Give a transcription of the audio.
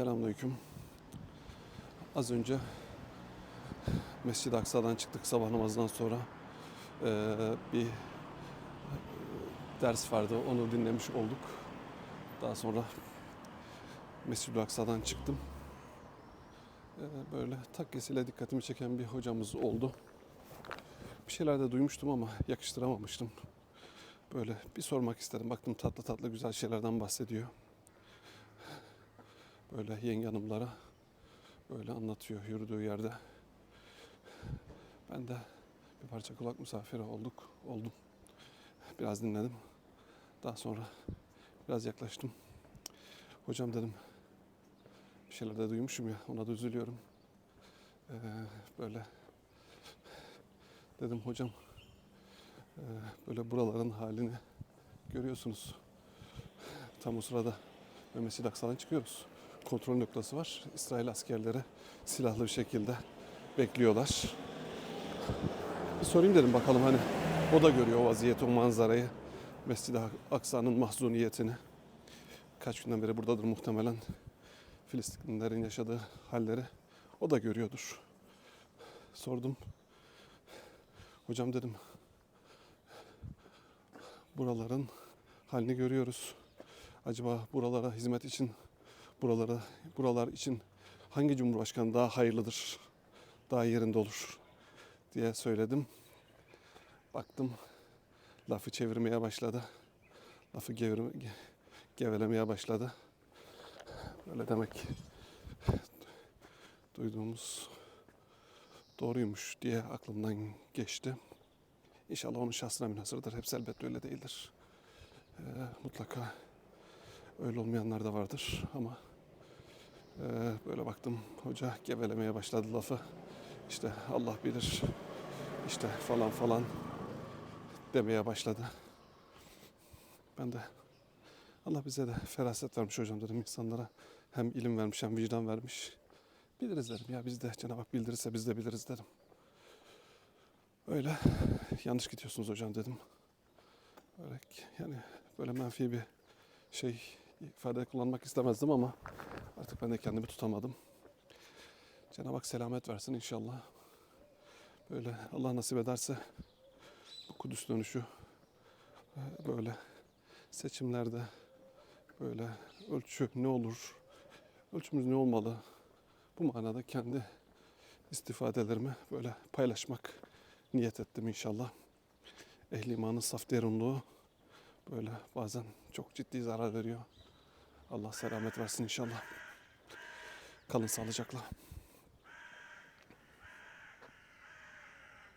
Selamünaleyküm. Az önce Mescid-i Aksa'dan çıktık sabah namazından sonra. Ee, bir ders vardı. Onu dinlemiş olduk. Daha sonra Mescid-i Aksa'dan çıktım. Ee, böyle takkesiyle dikkatimi çeken bir hocamız oldu. Bir şeyler de duymuştum ama yakıştıramamıştım. Böyle bir sormak istedim. Baktım tatlı tatlı güzel şeylerden bahsediyor böyle yenge hanımlara böyle anlatıyor yürüdüğü yerde. Ben de bir parça kulak misafiri olduk, oldum. Biraz dinledim. Daha sonra biraz yaklaştım. Hocam dedim bir şeyler de duymuşum ya ona da üzülüyorum. Ee, böyle dedim hocam e, böyle buraların halini görüyorsunuz. Tam o sırada Mescid-i Aksa'dan çıkıyoruz kontrol noktası var. İsrail askerleri silahlı bir şekilde bekliyorlar. Bir sorayım dedim bakalım hani o da görüyor o vaziyeti, o manzarayı. Mescid-i Aksa'nın mahzuniyetini. Kaç günden beri buradadır muhtemelen. Filistinlilerin yaşadığı halleri o da görüyordur. Sordum. Hocam dedim buraların halini görüyoruz. Acaba buralara hizmet için buralara buralar için hangi cumhurbaşkanı daha hayırlıdır, daha yerinde olur diye söyledim. Baktım lafı çevirmeye başladı. Lafı gevirme, ge- gevelemeye başladı. Öyle demek duyduğumuz doğruymuş diye aklımdan geçti. İnşallah onun şahsına münhasırdır. Hepsi elbette öyle değildir. Ee, mutlaka öyle olmayanlar da vardır ama ee, böyle baktım hoca gevelemeye başladı lafı. İşte Allah bilir işte falan falan demeye başladı. Ben de Allah bize de feraset vermiş hocam dedim insanlara. Hem ilim vermiş hem vicdan vermiş. Biliriz dedim ya biz de Cenab-ı Hak bildirirse biz de biliriz dedim. Öyle yanlış gidiyorsunuz hocam dedim. Öyle yani böyle menfi bir şey ifade kullanmak istemezdim ama artık ben de kendimi tutamadım. Cenab-ı Hak selamet versin inşallah. Böyle Allah nasip ederse bu Kudüs dönüşü e, böyle seçimlerde böyle ölçü ne olur, ölçümüz ne olmalı bu manada kendi istifadelerimi böyle paylaşmak niyet ettim inşallah. Ehli imanın saf derinliği böyle bazen çok ciddi zarar veriyor. Allah selamet versin inşallah. Kalın sağlıcakla.